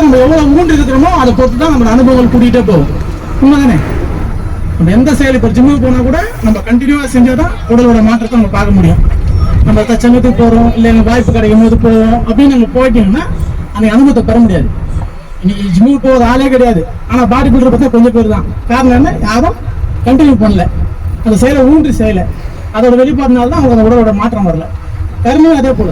நம்ம எவ்வளவு மூன்று இருக்கிறோமோ அதை பொறுத்து தான் நம்ம அனுபவங்கள் கூட்டிகிட்டே போகும். உண்மைதானே? நம்ம எந்த செயல் இப்போ ஜிம்முக்கு போனால் கூட நம்ம கண்டினியூவாக செஞ்சால் தான் உடலோட மாற்றத்தை நம்ம பார்க்க முடியும். நம்ம தச்சங்கத்துக்கு போகிறோம் இல்லை எங்கள் வாய்ப்பு கிடைக்கும் போது போவோம் அப்படின்னு நம்ம போயிட்டீங்கன்னா அந்த அனுபவத்தை பெற முடியாது. இன்னைக்கு ஜிம்முக்கு போகிற ஆளே கிடையாது. ஆனால் பாடி பில்டர் பார்த்தா கொஞ்சம் பேர் தான். காரணம் என்ன? யாரும் கண்டினியூ பண்ணல. அந்த செயலை ஊன்றி செய்யலை. அதோட வெளிப்பாடுனால தான் அவங்க அந்த உடலோட மாற்றம் வரல. கருணையும் அதே போல.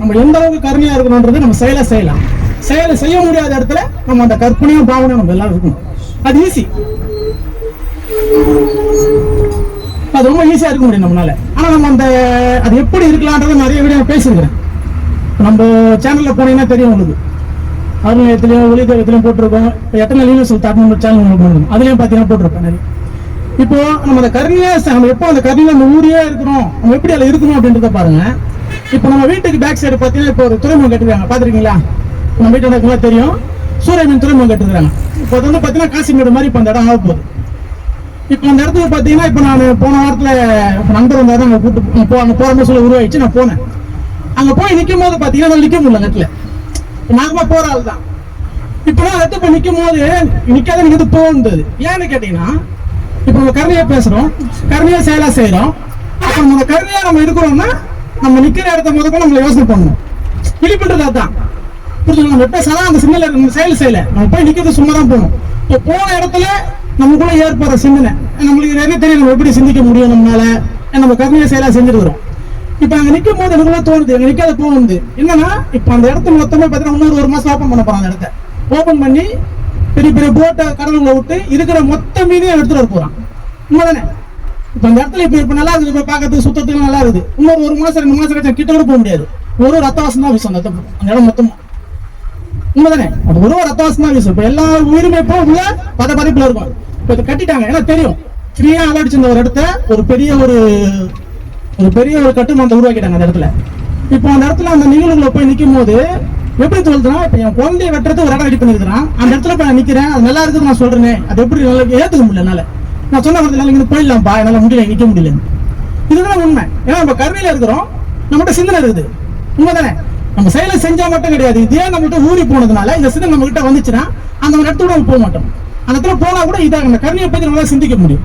நம்ம எந்த அளவுக்கு கருமையாக இருக்கணுன்றது நம்ம செயலை செய்யலாம். செயலை செய்ய முடியாத இடத்துல நம்ம அந்த கற்பனையும் பாவனையும் நம்ம எல்லாம் இருக்கணும். அது ஈஸி அது ரொம்ப ஈஸியா இருக்க முடியும் நம்மளால. ஆனா நம்ம அந்த அது எப்படி இருக்கலாம்ன்றத நிறைய வீடியோ பேசியிருக்கிறேன். நம்ம சேனல்ல போனீங்கன்னா தெரியும் உங்களுக்கு. அருணயத்திலையும் ஒளிதேவத்திலையும் போட்டிருக்கோம். இப்போ எத்தனை யூனிவர்சல் தாட் நம்ம சேனல் உங்களுக்கு அதுலயும் பாத்தீங்கன்னா போட்டிருப்பேன் நிறைய. இப்போ நம்ம அந்த கருணையா நம்ம எப்போ அந்த கருணையில நம்ம ஊரியா இருக்கிறோம். நம்ம எப்படி அதில் இருக்கணும் அப்படின்றத பாருங்க. இப்போ நம்ம வீட்டுக்கு பேக் சைடு பார்த்தீங்கன்னா இப்போ ஒரு துறைமுகம் கட்டுறாங்க பாத்துருக்கீங்களா? நம்ம வீட்டு நடக்கலாம் தெரியும். சூரியமின் துறைமுகம் கட்டுறாங்க இப்போ அது வந்து பார்த்தீங்கன்னா காசிமேடு மாதிரி இப்போ அந்த இடம் ஆக போகுது. இப்போ அந்த இடத்துல பார்த்தீங்கன்னா இப்போ நான் போன வாரத்தில் நண்பர் வந்தால் தான் கூட்டு போ அங்கே போகிற சொல்ல உருவாயிடுச்சு நான் போனேன். அங்கே போய் நிற்கும் போது பார்த்தீங்கன்னா என்னால நிற்க முடியல நெட்டில் நார்மலாக போற ஆள் தான். இப்போ நான் இப்போ நிற்கும் போது நிற்காத நிற்கிறது போகுது ஏன்னு கேட்டீங்கன்னா இப்போ நம்ம கருணையாக பேசுறோம். கருணையாக செயலாக செய்கிறோம் அப்போ நம்ம கருணையாக நம்ம இருக்கிறோம்னா நம்ம நிக்கிற இடத்த முதல்ல நம்மள யோசனை பண்ணணும். விழிப்புன்றது அதுதான் புரிஞ்சுங்க நம்ம எப்ப அந்த சிந்தனை நம்ம செயல் செய்யல. நம்ம போய் நிக்கிறது சும்மா தான் போகணும் இப்போ போன இடத்துல நமக்குள்ள ஏற்படுற சிந்தனை. நம்மளுக்கு நிறைய தெரியும்? நம்ம எப்படி சிந்திக்க முடியும் நம்மளால? நம்ம கருணையா செயலா செஞ்சுருக்கிறோம் இப்ப அங்க நிக்கும் போது எனக்குள்ள தோணுது அங்க நிக்காத தோணுது. என்னன்னா இப்ப அந்த இடத்த மொத்தமா பாத்தீங்கன்னா இன்னொரு ஒரு மாசம் ஓபன் பண்ண போறாங்க அந்த இடத்த. ஓபன் பண்ணி பெரிய பெரிய போட்டை கடலுக்குள்ள விட்டு இருக்கிற மொத்த மீனையும் எடுத்துட்டு வர போறான். உண்மைதானே? இப்ப அந்த இடத்துல இப்ப இப்ப நல்லா இருக்குது. இப்ப பாக்கிறதுக்கு சுத்தத்துக்கு நல்லா இருக்குது. இன்னொரு ஒரு மாசம் ரெண்டு மாசம் கிட்ட கூட போக முடியாது. ஒரு ரத்த வாசம் தான் வீசும் அந்த இடம் மொத்தமா. உண்மைதானே? அது ஒரு ரத்த வாசம் தான் வீசும் இப்ப எல்லா உயிருமே இப்போ உள்ள பத பதிப்புல இருக்கும் இப்ப இதை கட்டிட்டாங்க. ஏன்னா தெரியும். ஃப்ரீயா அலடிச்சிருந்த ஒரு இடத்த ஒரு பெரிய ஒரு ஒரு பெரிய ஒரு கட்டுமானத்தை உருவாக்கிட்டாங்க அந்த இடத்துல. இப்போ அந்த இடத்துல அந்த நிகழ்வுகளை போய் நிற்கும் போது எப்படி சொல்றதுன்னா இப்ப என் குழந்தைய வெட்டுறது ஒரு இடம் ரெடி பண்ணிருக்கிறான் அந்த இடத்துல போய் நான் நிக்கிறேன். அது நல்லா இருக்குது நான் சொல்றேனே. அது எப்படி நல்லா ஏத்துக்க முடியல என்னால. நான் சொன்ன வரதுனால இங்க போயிடலாம்ப்பா. என்னால முடியல நிக்க முடியல இதுதான் உண்மை. ஏன்னா நம்ம கருணையில இருக்கிறோம். நம்மகிட்ட சிந்தனை இருக்குது. உண்மைதானே? நம்ம செயலை செஞ்சா மட்டும் கிடையாது. இதே நம்மகிட்ட ஊறி போனதுனால இந்த சிந்தனை நம்ம கிட்ட வந்துச்சுன்னா அந்த இடத்துல நம்ம போக மாட்டோம். அந்த இடத்துல போனா கூட இதாக அந்த கருணையை பத்தி நம்மளால சிந்திக்க முடியும்.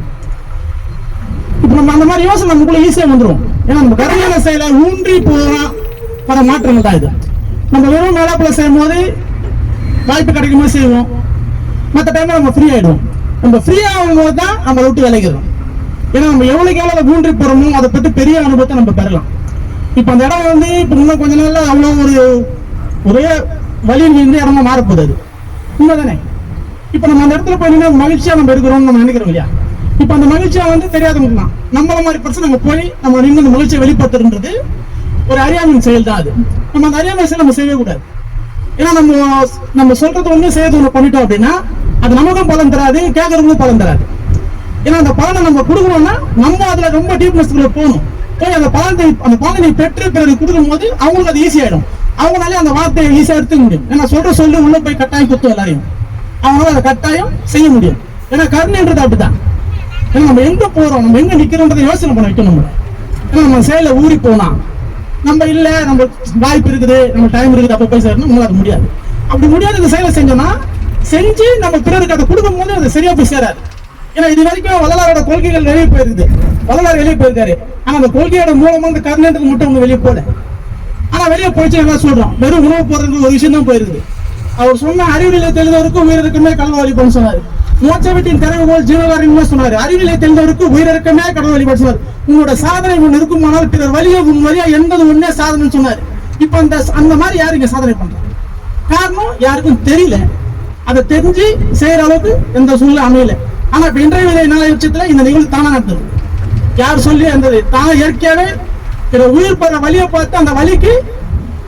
இப்ப நம்ம அந்த மாதிரி யோசனை நமக்குள்ள ஈஸியா வந்துரும். ஏன்னா நம்ம கருணையான செயலை ஊன்றி போறோம் வர மாற்றங்கள் தான் இது. நம்ம வெறும் மேலாப்புல செய்யும் போது வாய்ப்பு கிடைக்கும் போது செய்வோம். மற்ற டைம்ல நம்ம ஃப்ரீ ஆயிடுவோம். நம்ம ஃப்ரீ ஆகும் போது தான் நம்ம விட்டு விளைகிறோம் ஏன்னா நம்ம எவ்வளவுக்கு எவ்வளவு ஊன்றி போறோமோ அதை பத்தி பெரிய அனுபவத்தை நம்ம பெறலாம். இப்ப அந்த இடம் வந்து இப்ப இன்னும் கொஞ்ச நாள்ல அவ்வளவு ஒரு ஒரே வழியில் இருந்து இடமா மாறப்போகுது அது உண்மைதானே? இப்ப நம்ம அந்த இடத்துல போய் நின்னு மகிழ்ச்சியா நம்ம இருக்கிறோம்னு நம்ம நினைக்கிறோம் இல்லையா? இப்ப அந்த மகிழ்ச்சியா வந்து தெரியாதவங்க தான் நம்மள மாதிரி பிரச்சனை நம்ம போய் நம்ம நின்று அந்த மகிழ்ச்சியை வெளிப்படுத்துறது ஒரு அறியாமையின் செயல் தான் அது. நம்ம அந்த அறியாமை செயல் நம்ம செய்யவே கூடாது. ஏன்னா நம்ம நம்ம சொல்றது ஒண்ணு செய்யறது ஒண்ணு பண்ணிட்டோம் அப்படின்னா அது நமக்கும் பலன் தராது கேட்கறவங்களுக்கும் பலன் தராது. ஏன்னா அந்த பலனை நம்ம கொடுக்கணும்னா நம்ம அதுல ரொம்ப டீப்னஸ்க்குள்ள போகணும். போய் அந்த பலனை அந்த பலனை பெற்று பிறகு கொடுக்கும் போது அவங்களுக்கு அது ஈஸியாயிடும் அவங்களாலே அந்த வார்த்தையை ஈஸியா எடுத்துக்க முடியும். ஏன்னா சொல்ற சொல்லி உள்ள போய் கட்டாயம் குத்து எல்லாரையும். அவங்களால அதை கட்டாயம் செய்ய முடியும். ஏன்னா கருணைன்றது அப்படிதான் ஏன்னா நம்ம எங்க போறோம் நம்ம எங்க நிக்கிறோன்றதை யோசனை பண்ண வைக்கணும் நம்ம. ஏன்னா நம்ம செயல ஊறி போனா நம்ம இல்ல நம்ம வாய்ப்பு இருக்குது நம்ம டைம் இருக்குது அப்ப போய் சேரணும் நம்மளால அது முடியாது. அப்படி முடியாத இந்த செயலை செஞ்சோம்னா செஞ்சு நம்ம பிறருக்கு அதை கொடுக்கும் போது அது சரியா போய் சேராது. ஏன்னா இது வரைக்கும் வள்ளலாரோட கொள்கைகள் வெளியே போயிருக்குது. வள்ளலார் வெளியே போயிருக்காரு ஆனா அந்த கொள்கையோட மூலமா இந்த கருணேட்டுக்கு மட்டும் அவங்க வெளியே போல ஆனா வெளியே போயிடுச்சு எல்லாம் சொல்றோம் வெறும் உணவு போறதுக்கு ஒரு விஷயம் தான் போயிருக்குது அவர் சொன்ன அறிவியலை தெரிந்தவருக்கும் உயிரிழக்கமே கடல் வழிபாடு சொன்னாரு. மோட்சவீட்டின் திறவு போல் ஜீவகாரியம் சொன்னாரு. அறிவியலை தெரிந்தவருக்கு உயிரிழக்கமே கடல் வழிபாடு சொன்னார். உங்களோட சாதனை ஒன்று இருக்குமானால் பிறர் வழியை உன் வழியா என்பது ஒன்னே சாதனைன்னு சொன்னார். இப்ப அந்த அந்த மாதிரி யாரு இங்க சாதனை பண்றாங்க? காரணம் யாருக்கும் தெரியல. அதை தெரிஞ்சு செய்யற அளவுக்கு எந்த சூழ்நிலை அமையல. ஆனா இப்ப இன்றைய விலை நாளை பட்சத்துல இந்த நிகழ்வு தானா நடந்தது. யார் சொல்லி அந்த தான் இயற்கையாகவே இதை உயிர் பெற வழியை பார்த்து அந்த வழிக்கு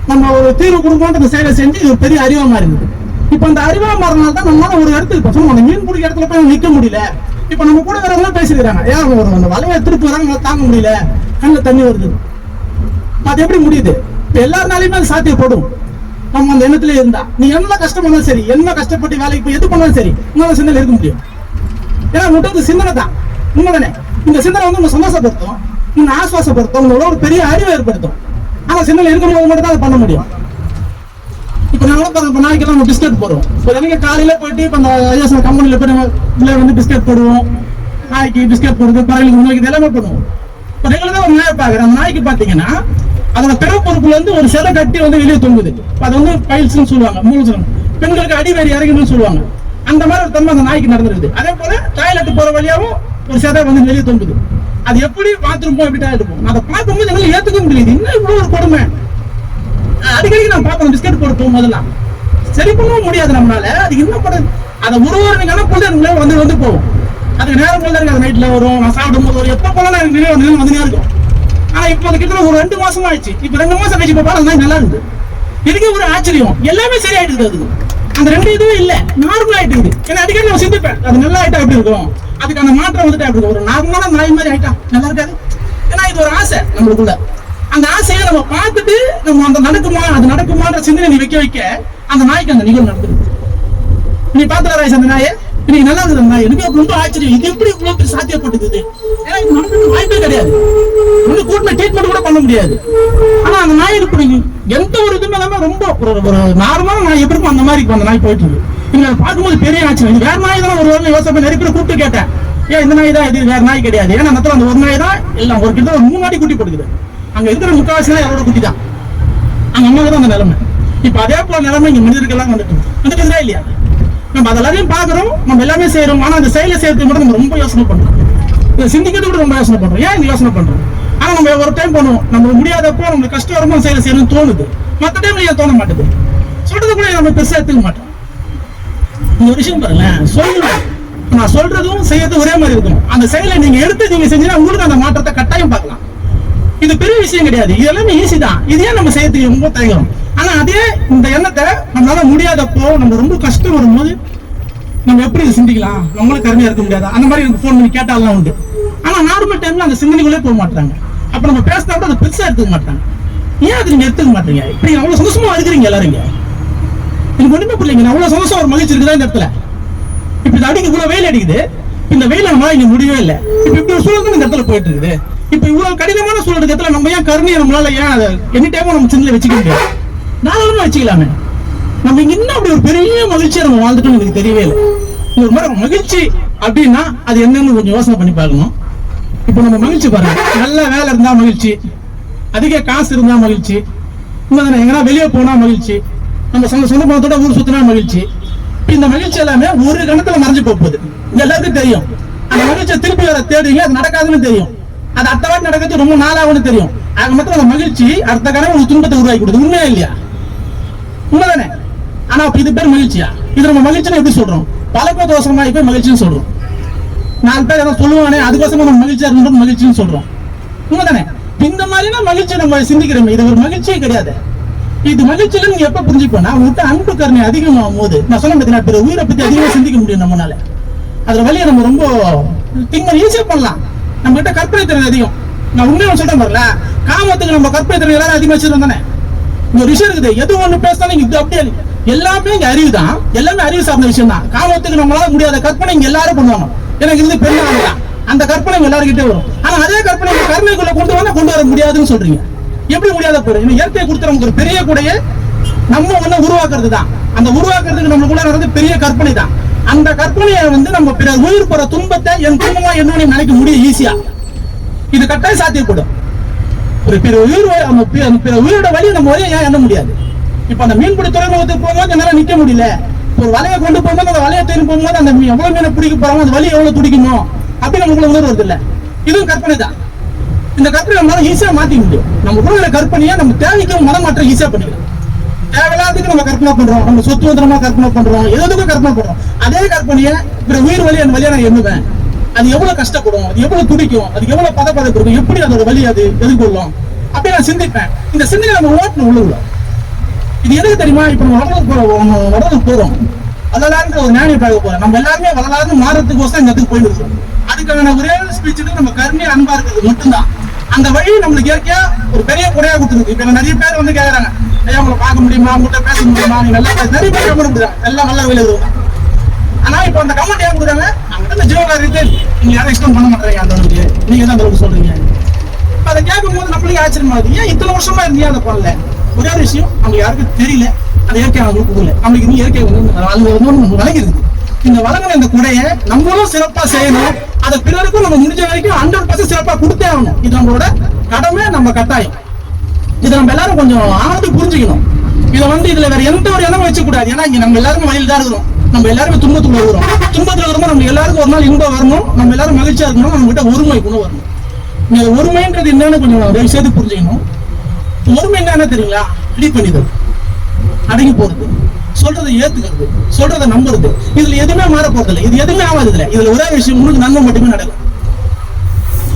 நம்ம ஒரு தீர்வு கொடுக்கணும் செயலை செஞ்சு இது பெரிய அறிவா மாறிது இப்போ அந்த அறிவா மாறினால தான் நம்மளால ஒரு இடத்துக்கு இப்போ சொல்லுவோம் அந்த மீன் பிடிக்கிற இடத்துல போய் நிற்க முடியல. இப்போ நம்ம கூட வரவங்களாம் பேசிக்கிறாங்க ஏன் அவங்க ஒரு அந்த வலையை திருப்பி வராங்க தாங்க முடியல. கண்ணில் தண்ணி வருது. அது எப்படி முடியுது? இப்போ எல்லாருனாலையுமே அது சாத்தியப்படும். நம்ம அந்த எண்ணத்துல இருந்தா. நீ என்ன கஷ்டம் பண்ணாலும் சரி என்ன கஷ்டப்பட்டு வேலைக்கு போய் எது பண்ணாலும் சரி உங்களால சிந்தனை இருக்க முடியும். ஏன்னா முட்டது சிந்தனை தான். உண்மைதானே? இந்த சிந்தனை வந்து உங்களை சந்தோஷப்படுத்தும். உங்க ஆசுவாசப்படுத்தும் உங்களோட ஒரு பெரிய அறிவை ஏற்படுத்தும். ஆனா சிந்தனை இருக்கும்போது மட்டும் தான் அதை பண்ண முடியும். இப்போ நாங்களும் இப்போ நாய்க்கெல்லாம் நம்ம பிஸ்கட் போடுவோம். இப்போ எனக்கு காலையில போயிட்டு இப்போ அந்த ஐஎஸ்எல் கம்பெனியில் போய் நம்ம பிள்ளை வந்து பிஸ்கட் போடுவோம். நாய்க்கு பிஸ்கட் போடுறது பறவைகளுக்கு உணவு எல்லாமே போடுவோம். இப்போ ரெகுலராக ஒரு நாய் பார்க்குறேன் அந்த நாய்க்கு பார்த்தீங்கன்னா அதோட பிறப்பொறுப்புல இருந்து ஒரு சிலை கட்டி வந்து வெளியே தொங்குது. அது வந்து பயில்ஸ்னு சொல்லுவாங்க மூலசனம் பெண்களுக்கு அடிவேறி இறங்குன்னு சொல்லுவாங்க. அந்த மாதிரி ஒரு தன்மை அந்த நாய்க்கு நடந்துருக்குது அதே போல டாய்லெட் போற வழியாவும் ஒரு சிலை வந்து வெளியே தொங்குது. அது எப்படி பாத்ரூம் போய் எப்படி டாய்லெட் போகும் அதை பார்க்கும்போது எங்களை ஏத்துக்க முடியல. இன்னும் இவ்வளோ இவ்வளவு ஒரு கொடுமை? அடிக்கடி நான் பார்ப்பேன் பிஸ்கெட் போட்டு போகும்போதெல்லாம். சரி பண்ணவும் முடியாது நம்மளால. அது இன்னும் பண்ணுறது அதை ஒரு ஒரு நினைக்கான பொழுது வந்து வந்து போகும். அதுக்கு நேரம் போல இருக்கு. அது நைட்ல வரும். நான் சாப்பிடும் போது வரும் எப்போ போனாலும் எனக்கு நினைவு வந்து வந்துனே இருக்கும். ஆனா இப்போ அது கிட்ட ஒரு ரெண்டு மாசம் ஆயிடுச்சு. இப்போ ரெண்டு மாசம் கழிச்சு இப்போ பாருங்க நல்லா இருக்கு. இதுக்கே ஒரு ஆச்சரியம். எல்லாமே சரியாயிட்டு அது அந்த ரெண்டு இதுவும் இல்ல. நார்மல் ஆயிட்டு இருக்குது. ஏன்னா அடிக்கடி நான் சிந்திப்பேன். அது நல்லா ஆயிட்டா எப்படி இருக்கும்? அதுக்கு அந்த மாற்றம் வந்துட்டு அப்படி ஒரு நார்மலான நாய் மாதிரி ஆயிட்டா நல்லா இருக்காது? ஏன்னா இது ஒரு ஆசை நம்மளுக்குள்ள. அந்த ஆசையை நம்ம பார்த்துட்டு நம்ம அந்த நடக்குமா அது நடக்குமான்ற சிந்தனை நீ வைக்க வைக்க அந்த நாய்க்கு அந்த நிகழ்வு நடக்குது. நீ பாத்துல அந்த நாயை. இன்னைக்கு நல்லா இருக்குது நாய். எனக்கு ரொம்ப ஆச்சரியம். இது எப்படி இவ்வளவு பெரிய சாத்தியப்பட்டது? ஏன்னா இது நடக்கிறது வாய்ப்பே கிடையாது. ஒண்ணு கூட்டின ட்ரீட்மெண்ட் கூட பண்ண முடியாது. ஆனா அந்த நாய் இப்படி எந்த ஒரு இதுமே இல்லாம ரொம்ப ஒரு ஒரு நாய் எப்படி அந்த மாதிரி அந்த நாய் போயிட்டு இருக்கு? நீங்க அதை பார்க்கும்போது பெரிய ஆச்சரியம். இது வேற நாய் தான் ஒரு வேலை யோசனை பண்ணி நிறைய கூப்பிட்டு கேட்டேன். ஏன் இந்த நாய் தான் இது வேற நாய் கிடையாது. ஏன்னா அந்த அந்த ஒரு நாய் தான் எல்லாம் ஒரு கிட்ட ஒரு மூணு நாட்டி குட்டி போட்டுக்குது. அங்க இருக்கிற முக்காவாசி தான் அவரோட குட்டி தான்? அங்க அம்மாவுக்கு தான் அந்த நிலைமை. இப்ப அதே போல நிலைமை இங்க மனிதர்கள்லாம் வந்துட்டு வந்துட்டு இல்லையா? நம்ம அதெல்லாத்தையும் பாக்குறோம் நம்ம எல்லாமே செய்யறோம் ஆனா அந்த செயலை செய்யறதுக்கு மட்டும் நம்ம ரொம்ப யோசனை பண்றோம். இதை சிந்திக்கிறது கூட ரொம்ப யோசனை பண்றோம். ஏன் இந்த யோசனை பண்றோம்? ஆனா நம்ம ஒரு டைம் பண்ணுவோம். நம்ம முடியாதப்போ நம்மளுக்கு கஷ்டம் வரும்போது செயலை செய்யணும்னு தோணுது. மற்ற டைம்ல ஏன் தோண மாட்டேது? சொல்றது கூட நம்ம பெருசா எடுத்துக்க மாட்டோம். ஒரு விஷயம் பாருங்களேன். சொல்லணும் நான் சொல்றதும் செய்யறதும் ஒரே மாதிரி இருக்கும் அந்த செயலை நீங்க எடுத்து நீங்க செஞ்சீங்கன்னா உங்களுக்கு அந்த மாற்றத்தை கட்டாயம் பார்க்கலாம். இது பெரிய விஷயம் கிடையாது. இது எல்லாமே ஈஸி தான். இதே நம்ம செய்யறதுக்கு ரொம்ப தயங்குறோம் ஆனா அதே இந்த எண்ணத்தை நம்மளால முடியாதப்போ நம்ம ரொம்ப கஷ்டம் வரும்போது நம்ம எப்படி இதை சிந்திக்கலாம்? நம்மளும் கருமையா இருக்க முடியாது. அந்த மாதிரி எனக்கு ஃபோன் பண்ணி கேட்டாலாம் உண்டு. ஆனா நார்மல் டைம்ல அந்த சிந்தனைக்குள்ளே போக மாட்டாங்க அப்ப நம்ம பேசினா கூட அதை பெருசா எடுத்துக்க மாட்டாங்க ஏன் அது நீங்க எடுத்துக்க மாட்டீங்க? இப்படி நீங்க அவ்வளவு சந்தோஷமா இருக்கிறீங்க எல்லாரும். எனக்கு ஒண்ணுமே புரியலைங்க. நான் அவ்வளவு சந்தோஷம் ஒரு மகிழ்ச்சி இருக்குதா இந்த இடத்துல? இப்ப இது அடிக்க இவ்வளவு வெயில் அடிக்குது. இந்த வெயில் நம்மளால இங்க முடியவே இல்லை. இப்ப இப்படி ஒரு சூழல் இந்த இடத்துல போயிட்டு இருக்குது. இப்ப இவ்வளவு கடினமான சூழல் இடத்துல நம்ம ஏன் கருணையை நம்மளால ஏன் அதை எனி டைமும் நம்ம சிந்தனை வச்சுக்க முடியாது நாங்களும் வச்சுக்கலாமே. நம்ம இங்க இன்னும் அப்படி ஒரு பெரிய மகிழ்ச்சியை நம்ம வாழ்ந்துட்டோம் எனக்கு தெரியவே இல்லை. ஒரு மாதிரி மகிழ்ச்சி அப்படின்னா அது என்னன்னு கொஞ்சம் யோசனை பண்ணி பார்க்கணும். இப்போ நம்ம மகிழ்ச்சி பாருங்க. நல்ல வேலை இருந்தா மகிழ்ச்சி. அதிக காசு இருந்தா மகிழ்ச்சி. இன்னும் எங்கன்னா வெளியே போனா மகிழ்ச்சி. நம்ம சொந்த சொந்த பணத்தோட ஊர் சுத்தினா மகிழ்ச்சி. இந்த மகிழ்ச்சி எல்லாமே ஒரு கணத்துல மறைஞ்சு போகுது. எல்லாத்துக்கும் எல்லாருக்கும் தெரியும். அந்த மகிழ்ச்சியை திருப்பி வர தேடுவீங்க அது நடக்காதுன்னு தெரியும். அது அடுத்த வாட்டி நடக்கிறது ரொம்ப நாளாகும்னு தெரியும். ஆக மொத்தம் அந்த மகிழ்ச்சி அடுத்த கணக்கு ஒரு துன்பத்தை உருவாக்கி கொடுக்குது. உண்மையா இல்லையா? உண்மைதானே? ஆனா அப்ப இது பேர் மகிழ்ச்சியா? இது நம்ம மகிழ்ச்சின்னு எப்படி சொல்றோம்? பழக்க தோஷமா இப்ப மகிழ்ச்சின்னு சொல்றோம். நாலு பேர் எதாவது சொல்லுவானே அதுக்கோசமா நம்ம மகிழ்ச்சியா இருக்கணும் மகிழ்ச்சின்னு சொல்றோம். உண்மைதானே? இந்த மாதிரிலாம் மகிழ்ச்சி நம்ம சிந்திக்கிறோமே இது ஒரு மகிழ்ச்சியே கிடையாது. இது மகிழ்ச்சியில நீங்க எப்ப புரிஞ்சுக்கோனா உங்ககிட்ட அன்பு கருணை அதிகமாகும் போது. நான் சொன்ன பார்த்தீங்கன்னா பிற உயிரை பத்தி அதிகமா சிந்திக்க முடியும் நம்மளால அதுல வழியை நம்ம ரொம்ப திங்க் ஈஸியா பண்ணலாம். நம்ம கிட்ட கற்பனை திறன் அதிகம். நான் உண்மையை சொல்றேன் பாருல காமத்துக்கு நம்ம கற்பனை திறன் எல்லாரும் அதிகமா வச்சிருந்தோம் தானே? ஒரு விஷயம் இருக்குது எது ஒண்ணு பேசினாலும் இது அப்படியே எல்லாமே இங்க அறிவு தான். எல்லாமே அறிவு சார்ந்த விஷயம் தான். காமத்துக்கு நம்மளால முடியாத கற்பனை இங்க எல்லாரும் பண்ணுவாங்க. எனக்கு இருந்து பெரிய அந்த கற்பனை எல்லாருக்கிட்டே வரும். ஆனா அதே கற்பனை உங்க கருணைக்குள்ள கொண்டு வந்தா கொண்டு வர முடியாதுன்னு சொல்றீங்க. எப்படி முடியாத போற இன்னும் இயற்கை கொடுத்த நமக்கு ஒரு பெரிய கூடைய நம்ம ஒண்ணு உருவாக்குறது தான் அந்த உருவாக்குறதுக்கு நம்மளுக்குள்ள நடந்து பெரிய கற்பனை தான் அந்த கற்பனையை வந்து நம்ம பிற உயிர் போற துன்பத்தை என் குடும்பமா என்னன்னு நினைக்க முடியும் ஈஸியா இது கட்டாயம் சாத்தியக்கூடும் ஒரு பிற உயிர் அந்த பிற உயிரோட வழி நம்ம வழியை ஏன் எண்ண முடியாது. இப்ப அந்த மீன்பிடி துறைமுகத்துக்கு போகும்போது என்னால நிக்க முடியல. ஒரு வலையை கொண்டு போகும்போது அந்த வலையை தேடி போகும்போது அந்த எவ்வளவு மீனை பிடிக்க போறாங்க அந்த வலி எவ்வளவு துடிக்குமோ அப்படின்னு நமக்குள்ள உணர்வு வருது இல்ல இதுவும் கற்பனை தான் இந்த கற்பனை நம்மளால ஈஸியா மாத்திக்க முடியும். நம்ம உள்ள கற்பனையை நம்ம தேவைக்கு மனமாற்றம் ஈஸியா பண்ணிக்கலாம். தேவையில்லாததுக்கு நம்ம கற்பனை பண்றோம். நம்ம சொத்து வந்திரமா கற்பனை பண்றோம். எதுக்கும் கற்பனை பண்றோம். அதே கற்பனையை இப்ப உயிர் வழி அந்த வழியா நான் எண்ணுவேன். அது எவ்வளவு கஷ்டப்படும் அது எவ்வளவு துடிக்கும் அது எவ்வளவு பதப்பதப்பு இருக்கும் எப்படி அதோட வழி அது எதிர்கொள்ளும்? அப்படி நான் சிந்திப்பேன். இந்த சிந்தனை நம்ம ஓட்டணும் உள்ள இது எதுக்கு தெரியுமா? இப்ப நம்ம வடலூர் போறோம் வடலூர் போறோம். வள்ளலாருன்ற ஒரு ஞானி பார்க்க போறோம் நம்ம எல்லாருமே வள்ளலாருன்னு மாறத்துக்கு இந்த இடத்துக்கு போயிட்டு இருக்கோம். அதுக்கான ஒரே ஸ்பீச் நம்ம கருணை அன்பா இருக்கிறது மட்டும்தான் அந்த வழி நம்மளுக்கு இயற்கையா ஒரு பெரிய குறையா கொடுத்துருக்கு இப்ப நிறைய பேர் வந்து கேக்குறாங்க ஐயா உங்களை பார்க்க முடியுமா உங்கள்கிட்ட பேச முடியுமா நீங்க நல்லா பேச நிறைய பேர் கமெண்ட் கொடுக்குறாங்க எல்லாம் நல்ல வழியில ஆனா இப்ப அந்த கமெண்ட் ஏன் கொடுக்குறாங்க அங்க ஜீவனா இருக்கு நீங்க யாரும் எக்ஸ்பிளைன் பண்ண மாட்டேங்க அந்த அளவுக்கு நீங்க தான் அந்த அளவுக்கு சொல்றீங்க இப்ப அதை கேட்கும் போது நம்மளுக்கு ஆச்சரியமா இருக்கு ஏன் இத்தனை வருஷமா இருந்தியா அதை பண்ணல ஒரே ஒரு விஷயம் அவங்க யாருக்கும் தெரியல அது இயற்கை அவங்களுக்கு கொடுக்கல நம்மளுக்கு இன்னும் இயற்கை வந்து அது வந்து ஒண்ணு வழங்கிருக்கு இந்த வழங்கின இந்த குடையை நம்மளும் சிறப்பா செய்யணும். அதை பிறருக்கும் நம்ம முடிஞ்ச வரைக்கும் ஹண்ட்ரட் பர்சன்ட் சிறப்பா கொடுத்தே ஆகணும். இது நம்மளோட கடமை நம்ம கட்டாயம். இதை நம்ம எல்லாரும் கொஞ்சம் ஆழ்ந்து புரிஞ்சுக்கணும். இதை வந்து இதுல வேற எந்த ஒரு இடமும் வச்சு கூடாது ஏன்னா இங்க நம்ம எல்லாருமே வழியில் தான் இருக்கிறோம். நம்ம எல்லாருமே துன்பத்துல வருகிறோம் துன்பத்துல வரும்போது நம்ம எல்லாருக்கும் ஒரு நாள் இன்பம் வரணும். நம்ம எல்லாரும் மகிழ்ச்சியா இருக்கணும் நம்ம கிட்ட ஒருமை குணம் வரணும். இந்த ஒருமைன்றது என்னன்னு கொஞ்சம் தயவு செய்து புரிஞ்சுக்கணும். ஒருமை என்னன்னு தெரியுங்களா? அடி பண்ணிதல் அடங்கி போறது. சொல்றதை ஏத்துக்கிறது சொல்றதை நம்புறது. இதுல எதுவுமே மாற போறதில்லை இது எதுவுமே ஆகாது இதுல இதுல ஒரே விஷயம் உங்களுக்கு நன்மை மட்டுமே நடக்கும்.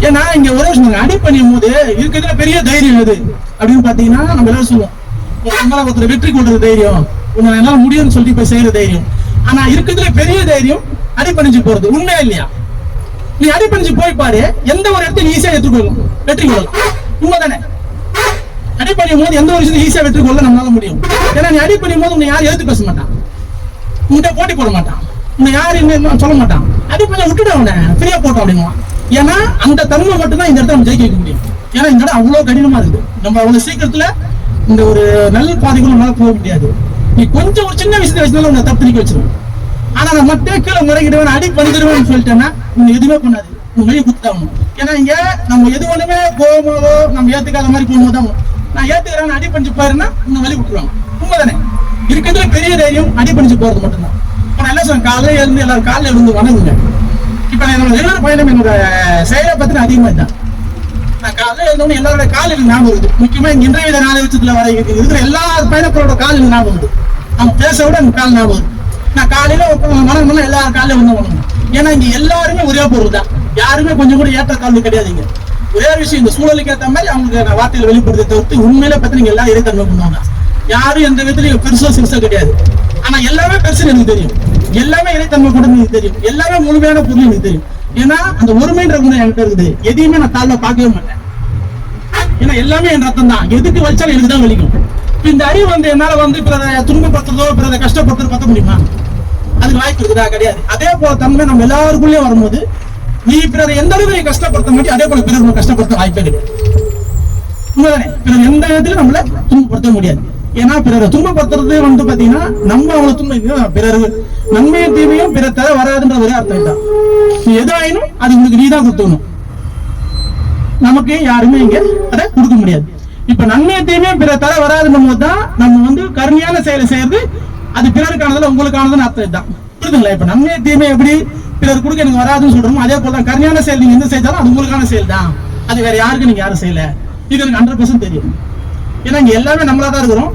ஏன்னா இங்க ஒரே விஷயம் அடி பண்ணும் போது இருக்கிறதுல பெரிய தைரியம் எது? அப்படின்னு பாத்தீங்கன்னா நம்ம எல்லாரும் சொல்லுவோம். உங்களால ஒருத்தர் வெற்றி கொள்றது தைரியம். உன்னை என்னால முடியும்னு சொல்லிட்டு போய் செய்யற தைரியம். ஆனா இருக்கிறதுல பெரிய தைரியம் அடி பண்ணிச்சு போறது. உண்மையா இல்லையா? நீ பண்ணிச்சு போய் பாரு. எந்த ஒரு இடத்தையும் ஈஸியா எடுத்துக்கொள்ளும் வெற்றி கொள்ளலாம். உண்மைதானே? அடிப்பணியும் போது எந்த ஒரு விஷயத்தையும் ஈஸியா வெற்றி கொள்ள நம்மளால முடியும். ஏன்னா நீ அடிப்பணியும் போது உன்னை யாரும் எழுத்து பேச மாட்டான். உன்கிட்ட போட்டி போட மாட்டான். உன்னை யாரும் என்ன சொல்ல மாட்டான். அடிப்படையில விட்டுட்டு அவனை. ஃப்ரீயா போட்டோம் அப்படின்னுவான். ஏன்னா அந்த தன்மை மட்டும்தான் இந்த இடத்துல நம்ம ஜெயிக்க வைக்க முடியும். ஏன்னா இந்த இடம் அவ்வளவு கடினமா இருக்குது. நம்ம அவ்வளவு சீக்கிரத்துல இந்த ஒரு நல்ல பாதைக்குள்ள நம்மளால போக முடியாது. நீ கொஞ்சம் ஒரு சின்ன விஷயத்தை வச்சுனாலும் உன்னை தப்பு நிக்க வச்சிருவோம் ஆனா நான் மட்டும் கீழே முறைகிடுவேன் அடி பண்ணிடுவேன்னு சொல்லிட்டேன்னா உன்னை எதுவுமே பண்ணாது. உன் வெளியே குத்தாகணும் ஏன்னா இங்க நம்ம எது ஒண்ணுமே கோவமாவோ நம்ம ஏத்துக்காத மாதிரி போகும்போது தான் நான் ஏத்துக்கிறேன் அடி பண்ணிச்சு பாருன்னா இன்னும் வழி விட்டுருவாங்க. உண்மைதானே? இருக்கிறதுல பெரிய தைரியம் அடி பண்ணிச்சு போறது மட்டும்தான். இப்ப நான் என்ன காலையில எழுந்து எல்லாரும் காலையில எழுந்து வணங்குங்க. இப்ப நான் என்னோட ரெகுலர் பயணம் என்னோட செயலை பத்தின அதிகமா தான் நான் காலையில எழுந்தோடனே எல்லாரோட கால் ஞாபகம் வருது. முக்கியமா இங்க இன்றைய வித நாலு வருஷத்துல வர இருக்கிற எல்லா பயணப்பரோட காலையில் ஞாபகம் வருது. அவங்க பேச விட எனக்கு கால் ஞாபகம் வருது. நான் காலையில மனம் எல்லாரும் காலையில வந்து வணங்கணும் ஏன்னா இங்க எல்லாருமே ஒரே பொருள் தான் யாருமே கொஞ்சம் கூட ஏற்ற கால்வி கிடையாது வேறு ஒரே விஷயம் இந்த சூழலுக்கு ஏத்த மாதிரி அவங்களுக்கு நான் வார்த்தையில வெளிப்படுத்த தவிர்த்து உண்மையில பத்தி நீங்க எல்லாம் இறைத்தன்மை பண்ணுவாங்க. யாரும் எந்த விதத்துலயும் பெருசோ சிறுசோ கிடையாது. ஆனா எல்லாமே பெருசுன்னு எனக்கு தெரியும். எல்லாமே இறைத்தன்மை கூட எனக்கு தெரியும். எல்லாமே முழுமையான பொருள் எனக்கு தெரியும். ஏன்னா அந்த ஒருமைன்ற குணம் என்கிட்ட இருக்குது. எதையுமே நான் தாழ்வ பார்க்கவே மாட்டேன். ஏன்னா எல்லாமே என் ரத்தம் தான். எதுக்கு வலிச்சாலும் எனக்கு தான் வலிக்கும். இந்த அறிவு வந்து என்னால வந்து பிறரை துன்பப்படுத்துறதோ பிறரை கஷ்டப்படுத்துறதோ பார்த்த முடியுமா? அதுக்கு வாய்ப்பு இருக்குதா? கிடையாது. அதே போல தன்மை நம்ம எல்லாருக்குள்ளேயும் வரும்போது நீ பிறர் எந்த அளவுக்கு நீ கஷ்டப்படுத்த முடியும் அதே போல பிறர் உன்னை கஷ்டப்படுத்த வாய்ப்பே கிடையாது. உண்மைதானே? பிறர் எந்த விதத்திலும் நம்மள துன்பப்படுத்த முடியாது. ஏன்னா பிறரை துன்பப்படுத்துறது வந்து பாத்தீங்கன்னா நம்ம அவங்கள துன்ப பிறர் நன்மையும் தீமையும் பிற தர வராதுன்ற ஒரே அர்த்தம் தான் நீ எது ஆயினும் அது உங்களுக்கு நீ தான் கொடுத்துக்கணும். நமக்கு யாருமே இங்க அதை கொடுக்க முடியாது. இப்ப நன்மையை தீமையும் பிற தர வராதுன்னும் போது தான் நம்ம வந்து கருமையான செயலை செய்யறது அது பிறருக்கானதுல உங்களுக்கானதுன்னு அர்த்தம் தான் புரியுதுங்களா? இப்ப நன்மையை தீமை எப்படி பிறர் கொடுக்க எனக்கு வராதுன்னு சொல்றோம் அதே போல தான் கருமையான செயல் நீங்க எந்த செஞ்சாலும் அது உங்களுக்கான செயல் தான் அது வேற யாருக்கு நீங்க யாரும் செய்யல. இது எனக்கு ஹண்ட்ரட் பர்சன்ட் தெரியும். ஏன்னா இங்க எல்லாமே நம்மளா தான் இருக்கிறோம்.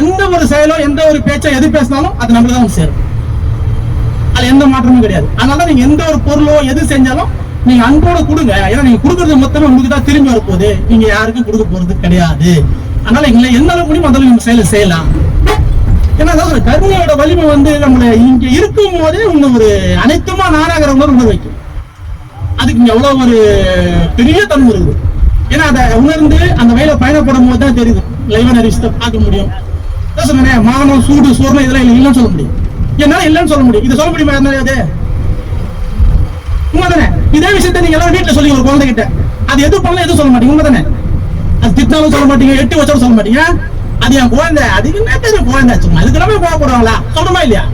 எந்த ஒரு செயலோ எந்த ஒரு பேச்சோ எது பேசினாலும் அது நம்மளுக்கு தான் சேரும். அதுல எந்த மாற்றமும் கிடையாது. அதனால நீங்க எந்த ஒரு பொருளோ எது செஞ்சாலும் நீங்க அன்போட கொடுங்க. ஏன்னா நீங்க கொடுக்கறது மொத்தமே உங்களுக்கு தான் திரும்பி வரப்போகுது. நீங்க யாருக்கும் கொடுக்க போறது கிடையாது. அதனால எங்களை எந்த அளவுக்கு முடியும் அந்த நீங்க செயல செய்யலாம். ஏன்னா அதாவது கருணையோட வலிமை வந்து நம்மளை இங்க இருக்கும் போதே உங்க ஒரு அனைத்துமா நானாகிற உணர்வு உணர வைக்கும். அதுக்கு இங்க எவ்வளவு ஒரு பெரிய தன்மை இருக்குது. ஏன்னா அதை உணர்ந்து அந்த வயல பயணப்படும் போது தான் தெரியுது. லைவன் அரிசத்தை பார்க்க முடியும். அதான் மானம் சூடு சோர்ணம் இதெல்லாம் இல்லைன்னு சொல்ல முடியும். என்னால இல்லைன்னு சொல்ல முடியும். இதை சொல்ல முடியுமா இருந்தாலே அது? உண்மைதானே? இதே விஷயத்த நீங்க எல்லாரும் வீட்டுல சொல்லி ஒரு குழந்தை கிட்ட அது எது பண்ணலாம் எதுவும் சொல்ல மாட்டீங்க. உண்மைதானே? அது திட்டினாலும் சொல்ல மாட்டீங்க எட்டு வச்சாலும் சொல்ல மாட்டீங்க. அது என் குழந்தை. அதுக்கு என்ன தெரியும் குழந்தை. சும்மா அதுக்கெல்லாமே கோவப்படுவாங்களா? சொல்றமா இல்லையா?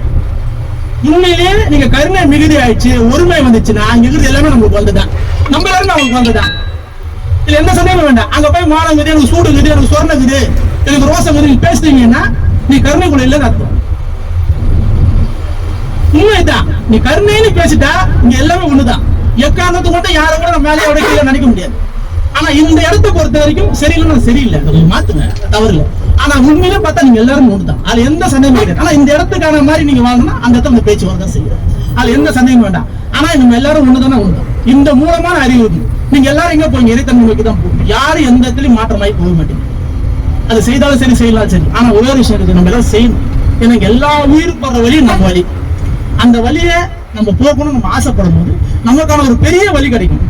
உண்மையிலேயே நீங்க கருணை மிகுதி ஆயிடுச்சு ஒருமை வந்துச்சுன்னா மிகுதி எல்லாமே நம்மளுக்கு வந்துதான். நம்ம எல்லாருமே அவங்களுக்கு வந்துதான். இல்ல எந்த சந்தேகமும் வேண்டாம். அங்க போய் மாலங்குது எனக்கு சூடுங்குது எனக்கு சொர்ணங்குது எனக்கு ரோசங்குது நீங்க பேசுறீங்கன்னா நீ கருணை கூட இல்லைன்னு அர்த்தம். உண்மைதான். நீ கருணைன்னு பேசிட்டா இங்க எல்லாமே ஒண்ணுதான். எக்காரணத்தை மட்டும் யாரும் கூட நம்ம மேலே கீழே நினைக்க முடியாது. ஆனா இந்த இடத்த பொறுத்த வரைக்கும் சரியில்லைன்னா சரியில்லை. கொஞ்சம் மாத்துங்க. தவறு இல்லை ஆனா உண்மையில பார்த்தா நீங்க எல்லாரும் ஒண்ணுதான் அதுல எந்த சந்தேகமும் கிடையாது. ஆனா இந்த இடத்துக்கான மாதிரி நீங்க வாங்கினா அந்த இடத்துல அந்த பேச்சு வரதான் செய்யும். அதுல எந்த சந்தேகமும் வேண்டாம். ஆனா நம்ம எல்லாரும் ஒண்ணுதானே ஒண்ணுதான் இந்த மூலமான அறிவு நீங்க எல்லாரும் எங்க போய் இறைத்தன்மை நோக்கி தான் போகும் யாரும் எந்த இடத்துலயும் மாற்றமாயி போக மாட்டேங்க அது செய்தாலும் சரி செய்யலாம் சரி. ஆனா ஒரே ஒரு விஷயம் இருக்கு நம்ம எல்லாம் செய்யணும். எனக்கு எல்லா உயிர் போற வழியும் நம்ம வழி. அந்த வழியை நம்ம போகணும்னு நம்ம ஆசைப்படும் போது நமக்கான ஒரு பெரிய வழி கிடைக்கும்.